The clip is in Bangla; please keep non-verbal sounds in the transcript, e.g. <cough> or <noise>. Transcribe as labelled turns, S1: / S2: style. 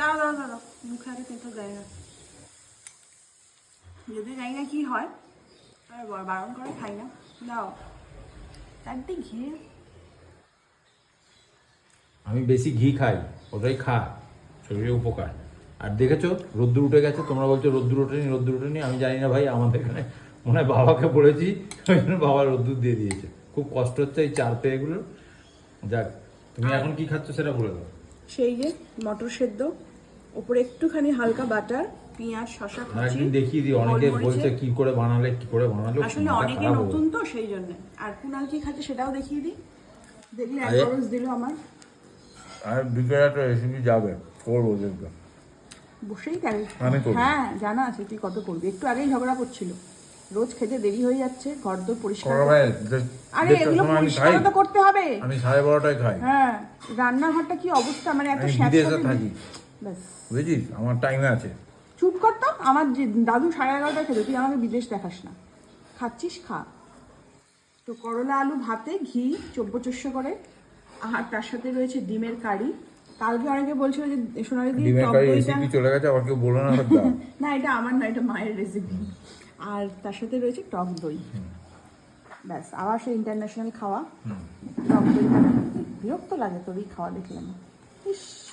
S1: দাঁড়াও দাঁড়াও দাঁড়াও মুখে আগে তেঁতো দেয় না যদি জানি না কি হয় আর বারণ করে খাই না। দাও চারটে ঘিরে
S2: আমি বেশি ঘি খাই ওটাই খা শরীরে উপকার। আর দেখেছ রোদ্দুর উঠে গেছে তোমরা বলছো রোদ্দুর ওঠেনি রোদ্দুর ওঠেনি আমি জানি না ভাই আমাদের এখানে মনে হয় বাবাকে বলেছি ওই জন্য বাবা রোদ্দুর দিয়ে দিয়েছে। খুব কষ্ট হচ্ছে এই চার পেয়েগুলো। যাক তুমি এখন কি খাচ্ছ সেটা বলে দাও।
S1: সেই যে মটর সেদ্ধ ওপরে একটুখানি হালকা বাটার পেঁয়াজ শশা কুচি
S2: দেখিয়ে দিই অনেকে বলছে কি করে বানালে কি করে বানালো
S1: আসলে অনেকে নতুন তো সেই জন্য। আর কুনাল কি খাচ্ছে সেটাও দেখিয়ে দিই। দেখলে এক খরচ দিল আমার।
S2: আর বিকেলে একটা রেসিপি যাবে করব দেখবে।
S1: বসেই কেন?
S2: আমি।
S1: হ্যাঁ জানা আছে তুই কত করবি। একটু আগেই ঝগড়া করছিল। রোজ খেতে দেরি হয়ে যাচ্ছে ঘর দোর পরিষ্কার আরে এগুলো পরিষ্কার তো করতে হবে।
S2: আমি সাড়ে বারোটায় খাই।
S1: হ্যাঁ রান্নাঘরটা কি অবস্থা? মানে এত স্যাঁতস্যাঁতে
S2: থাকি। বুঝেছিস? আমার টাইমে আছে।
S1: চুপ কর তো আমার যে দাদু সাড়ে এগারোটা খেতে তুই আমাকে বিদেশ দেখাস না। খাচ্ছিস? খা। তো করলা আলু ভাতে ঘি চব্য চস্য করে। আর তার সাথে রয়েছে ডিমের কারি। কালকে অনেকে বলছিল যে সোনালি দইটা
S2: চলে গেছে আবার কেউ বলো না <laughs>
S1: না এটা আমার না এটা মায়ের রেসিপি আর তার সাথে রয়েছে টক দই। ব্যাস আবার সে ইন্টারন্যাশনাল খাওয়া। টক দই বিরক্ত লাগে তোর এই খাওয়া দেখলাম। ইস।